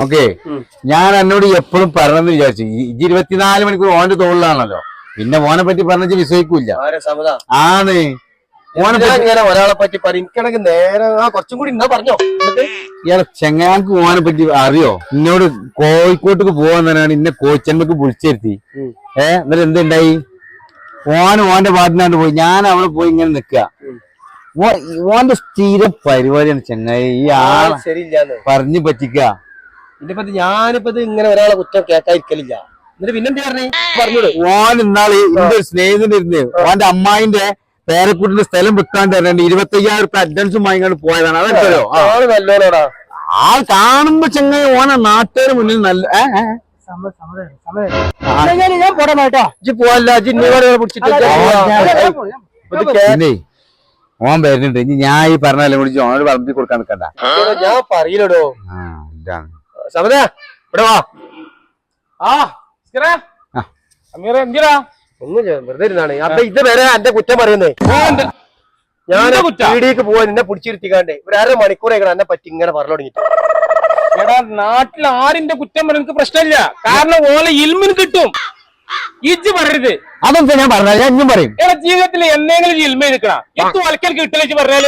Okay ഞാൻ എന്നോട് എപ്പോഴും പറഞ്ഞെന്ന് വിചാരിച്ചു. ഇരുപത്തിനാല് മണിക്കൂർ ഓന്റെ തോളിലാണല്ലോ. പിന്നെ ഓനെ പറ്റി പറഞ്ഞു വിശ്വസിക്കൂല ആണ്. ഇങ്ങനെ ഒരാളെ പറ്റി പറയും നേരെ ആ കുറച്ചും കൂടി എന്നാ പറഞ്ഞോ. ഇയാളെ ചെങ്ങാക്ക് ഓനെ പറ്റി അറിയോ? എന്നോട് കോഴിക്കോട്ടേക്ക് പോവാൻ തന്നെയാണ് ഇന്നെ കോച്ചന്മക്ക് വിളിച്ചിരുത്തി ഏഹ് ഏ എന്നിട്ട് എന്തുണ്ടായി ഓന് ഓന്റെ പാട്ടിനാണ്ട് പോയി. ഞാൻ അവിടെ പോയി ഇങ്ങനെ നിക്കുക ഉം. ഓന്റെ സ്ഥിര പരിപാടിയാണ് ചെങ്ങായി. ഈ ആ പറഞ്ഞു പറ്റിക്ക. ഇതിപ്പോ ഞാനിപ്പത് ഞാനിപ്പോ ഇത് ഇങ്ങനെ ഒരാളെ കുറ്റം കേൾക്കാതിരിക്കലില്ല എന്നിട്ട് പിന്നെന്താ പറഞ്ഞേ? പറഞ്ഞോളൂ ഓൻ ഇന്നാൾ എന്റെ ഒരു സ്നേഹിതന്റെ ഇരുന്ന് ഓന്റെ അമ്മായിന്റെ പേരക്കുട്ടിന്റെ സ്ഥലം വിൽക്കാണ്ട് തരണ്ട് ഇരുപത്തി അയ്യായിരം റുപ്യ അഡ്വാൻസും വാങ്ങിക്കാണ്ട് പോയതാണ്. അതല്ലോ നല്ലോടാ ആ ആൾ കാണുമ്പോ ചെങ്ങായി ഓനെ നാട്ടുകാർ മുന്നിൽ നല്ല ഞാൻ പോടാ കേട്ടോ ഇജ്ജ് പോവല്ല പിടിച്ചിട്ട് ഓൻ വരുന്നുണ്ട്. ഇനി ഞാൻ ഈ പറഞ്ഞാലും കൂടി ഓനോട് വളർത്തി കൊടുക്കാൻ നിൽക്കണ്ട ഞാൻ പറയില്ലടോ. ആ ഇതാണ്. സമത ഇവിടെ വാ. ആ. അമീറ എന്തിനാ? ഒന്നും വെറുതെ ഇരുന്നാണ്. അപ്പൊ ഇത് വരെ എന്റെ കുറ്റം പറയുന്നേ. ഞാൻ? പീടിയേക്ക് പോവാൻ എന്നെ പിടിച്ചിരുത്തിക്കാണ്ട് ഒരു അര മണിക്കൂറേക്കണം എന്നെ പറ്റി ഇങ്ങനെ പറഞ്ഞു തുടങ്ങിട്ട് എടാ നാട്ടിൽ ആരിന്റെ കുറ്റം എനിക്ക് പ്രശ്നമില്ല. കാരണം ഓലെ ഇൽമിന് കിട്ടും. ഇജ്ജ് പറയരുത്. അതൊക്കെ ഞാൻ പറഞ്ഞ ഞാൻ പറയും. എടാ ജീവിതത്തിൽ എന്തെങ്കിലും ഇൽമ എടുക്കണം എത്തു വലക്കൽ കിട്ടില്ല പറഞ്ഞാൽ?